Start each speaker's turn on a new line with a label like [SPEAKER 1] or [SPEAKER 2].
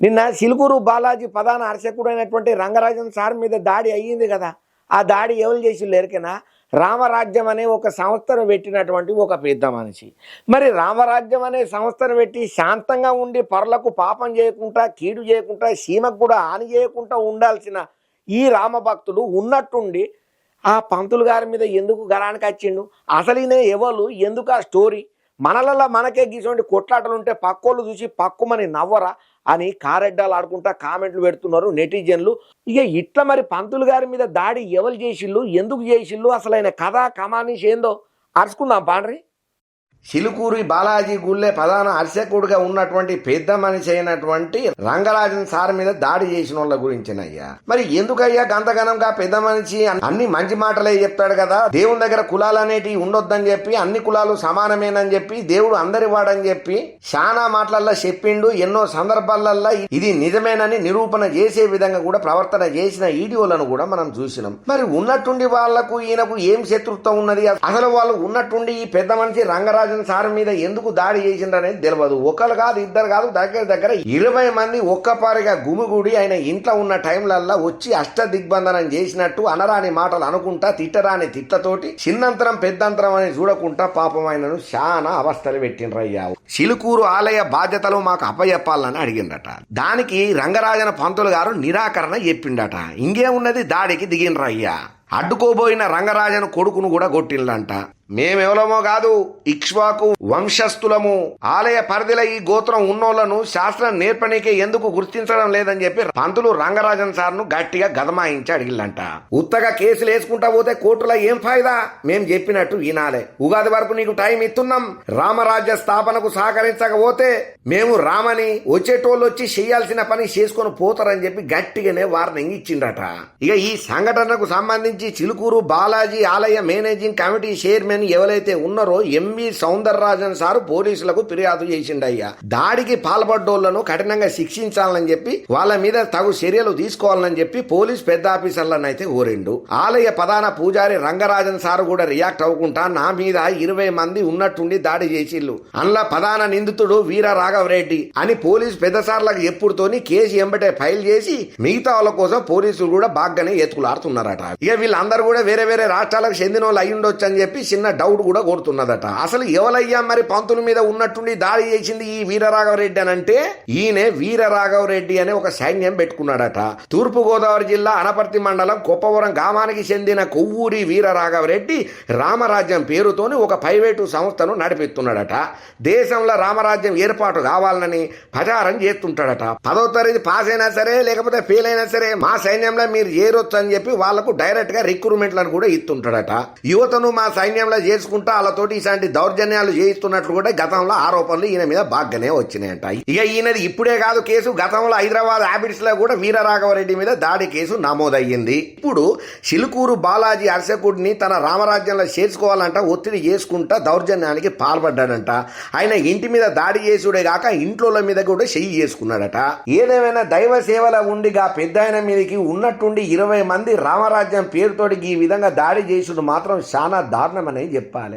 [SPEAKER 1] నిన్న సిలుకూరు బాలాజీ ప్రధాన అర్చకుడైనటువంటి రంగరాజన్ సార్ మీద దాడి అయ్యింది కదా. ఆ దాడి ఎవరు చేసి లేరికనా రామరాజ్యం అనే ఒక సంస్థను పెట్టినటువంటి ఒక పెద్ద మనిషి. మరి రామరాజ్యం అనే సంస్థను పెట్టి శాంతంగా ఉండి పరులకు పాపం చేయకుండా కీడు చేయకుండా సీమకు కూడా హాని చేయకుండా ఉండాల్సిన ఈ రామభక్తుడు ఉన్నట్టుండి ఆ పంతులు గారి మీద ఎందుకు గరానికి వచ్చిండు? అసలు ఈయన ఎవరు? ఎందుకు ఆ స్టోరీ? మనలలో మనకే గీసోంటి కొట్లాటలు ఉంటే పక్కోళ్ళు చూసి పక్కుమని నవ్వరా అని కారెడ్డాలు ఆడుకుంటా కామెంట్లు పెడుతున్నారు నెటిజన్లు. ఇక ఇట్లా మరి పంతులు గారి మీద దాడి ఎవరు చేసిళ్ళు? ఎందుకు చేసిళ్ళు? అసలు ఆయన కథ కమానిష్ ఏందో అరుచుకుందాం పాండ్రి. సిలుకూరి బాలాజీ గుళ్ళే ప్రధాన అర్చకుడుగా ఉన్నటువంటి పెద్ద మనిషి అయినటువంటి రంగరాజన్ సార్ మీద దాడి చేసిన వాళ్ళ గురించినయ్యా. మరి ఎందుకయ్యా గంతగనంగా పెద్ద మనిషి అన్ని మంచి మాటలే చెప్తాడు కదా. దేవుని దగ్గర కులాలు అనేటివి ఉండొద్దని చెప్పి అన్ని కులాలు సమానమేనని చెప్పి దేవుడు అందరి వాడని చెప్పి చాలా మాటలల్లో చెప్పిండు. ఎన్నో సందర్భాలల్లో ఇది నిజమేనని నిరూపణ చేసే విధంగా కూడా ప్రవర్తన చేసిన వీడియోలను కూడా మనం చూసినాం. మరి ఉన్నట్టుండి వాళ్ళకు ఈయనకు ఏం శత్రుత్వం ఉన్నది? అసలు వాళ్ళు ఉన్నట్టుండి ఈ పెద్ద మనిషి రంగరాజు రంగరాజన్ సార్ మీద ఎందుకు దాడి చేసిండనేది తెలియదు ఒకరు కాదు ఇద్దరు కాదు దగ్గర దగ్గర ఇరవై మంది ఒక్కపారిగా గుమిగూడి ఆయన ఇంట్లో ఉన్న టైంలల్లా వచ్చి అష్ట దిగ్బంధనం చేసినట్టు అనరాని మాటలు అనుకుంటా తిట్టరాని తిట్లతోటి చిన్నంతరం పెద్దంతరం అని చూడకుండా పాపం ఆయనను చాలా అవస్థలు పెట్టిండ్రయ్యా. చిలుకూరు ఆలయ బాధ్యతలు మాకు అప్పచెప్పాలని అడిగిండట దానికి రంగరాజన పంతులు గారు నిరాకరణ చెప్పిండట. ఇంకేమున్నది దాడికి దిగినరయ్యా అడ్డుకోబోయిన రంగరాజను కొడుకును కూడా కొట్టిల్లంట మేమెవలమో కాదు ఇక్ష్వాకు వంశస్థులము. ఆలయ పరిధిల ఈ గోత్రం ఉన్నోళ్ళను శాస్త్రం నేర్పనీకే ఎందుకు గుర్తించడం లేదని చెప్పి పంతులు రంగరాజన్ సార్ను గట్టిగా గదమాయించి అడిగిల్లంట. ఉత్తగా కేసులు వేసుకుంటా పోతే కోర్టులో ఏం ఫాయిదా? మేం చెప్పినట్టు వినాలే ఉగాది వరకు నీకు టైం ఇస్తున్నాం రామరాజ్య స్థాపనకు సహకరించకపోతే మేము రామని వచ్చేటోళ్ళు వచ్చి చేయాల్సిన పని చేసుకొని పోతారని చెప్పి గట్టిగానే వార్నింగ్ ఇచ్చిండట ఇక ఈ సంఘటనకు సంబంధించి చిలుకూరు బాలాజీ ఆలయ మేనేజింగ్ కమిటీ చైర్మన్ ఎవరైతే ఉన్నారో ఎంవి సౌందరరాజన్ సారు పోలీసులకు ఫిర్యాదు చేసిండయ్యా. దాడికి పాల్పడ్డోళ్ళను కఠినంగా శిక్షించాలని చెప్పి వాళ్ళ మీద తగు చర్యలు తీసుకోవాలని చెప్పి పోలీస్ పెద్ద ఆఫీసర్లను అయితే కోరిండు. ఆలయ ప్రధాన పూజారి రంగరాజన్ సారు కూడా రియాక్ట్ అవ్వకుండా నా మీద ఇరవై మంది ఉన్నట్టుండి దాడి చేసిళ్ళు. అందులో ప్రధాన నిందితుడు వీర రాఘవరెడ్డి అని పోలీస్ పెద్ద సార్లకు ఎప్పుడుతోని కేసు ఎంబటే ఫైల్ చేసి మిగతా వాళ్ళ కోసం పోలీసులు కూడా బాగానే ఎత్తుకులాడుతున్నారట ఇక వీళ్ళందరూ కూడా వేరే వేరే రాష్ట్రాలకు చెందిన వాళ్ళు అయి ఉండొచ్చు అని చెప్పి చిన్న డౌట్ కూడా కొడుతున్నదట. అసలు ఎవలయ్యా మరి పంతుల మీద ఉన్నట్టుండి దాడి చేసింది ఈ వీరరాఘవరెడ్డి అని అంటే ఈయనే వీరరాఘవరెడ్డి అనే ఒక సైన్యం పెట్టుకున్నాడట. తూర్పు గోదావరి జిల్లా అనపర్తి మండలం కొప్పవరం గ్రామానికి చెందిన కొవ్వూరి వీరరాఘవరెడ్డి రామరాజ్యం పేరుతోని ఒక ప్రైవేటు సంస్థను నడిపిస్తున్నాడట. దేశంలో రామరాజ్యం ఏర్పాటు కావాలని ప్రచారం చేస్తుంటాడట. పదో తరగతి పాస్ అయినా సరే లేకపోతే ఫెయిల్ అయినా సరే మా సైన్యంలో మీరు చేరొచ్చు అని చెప్పి వాళ్ళకు డైరెక్ట్ గా రిక్రూట్మెంట్లను కూడా ఇస్తుంటాడట. యువతను మా సైన్యంలో చేసుకుంటా వాళ్ళతోటి ఇలాంటి దౌర్జన్యాలు చేయిస్తున్నట్లు కూడా గతంలో ఆరోపణలు ఈయన మీద బాగానే వచ్చినాయంట. ఇక ఈయనది ఇప్పుడే కాదు కేసు గతంలో హైదరాబాద్ హ్యాబిట్స్లో కూడా వీరరాఘవరెడ్డి మీద దాడి కేసు నమోదయ్యింది. ఇప్పుడు చిలుకూరు బాలాజీ అర్చకుడిని తన రామరాజ్యంలో చేర్చుకోవాలంట ఒత్తిడి చేసుకుంటా దౌర్జన్యానికి పాల్పడ్డాడంట. ఆయన ఇంటి మీద దాడి చేసుడే కాక ఇంట్లో మీద కూడా చెయ్యి చేసుకున్నాడట. ఏదేమైనా దైవ సేవల ఉండిగా పెద్ద ఆయన మీదకి ఉన్నట్టుండి ఇరవై మంది రామరాజ్యం పేరు పేరుతోటి ఈ విధంగా దాడి చేసుడు మాత్రం చాలా దారుణమని చెప్పాలి.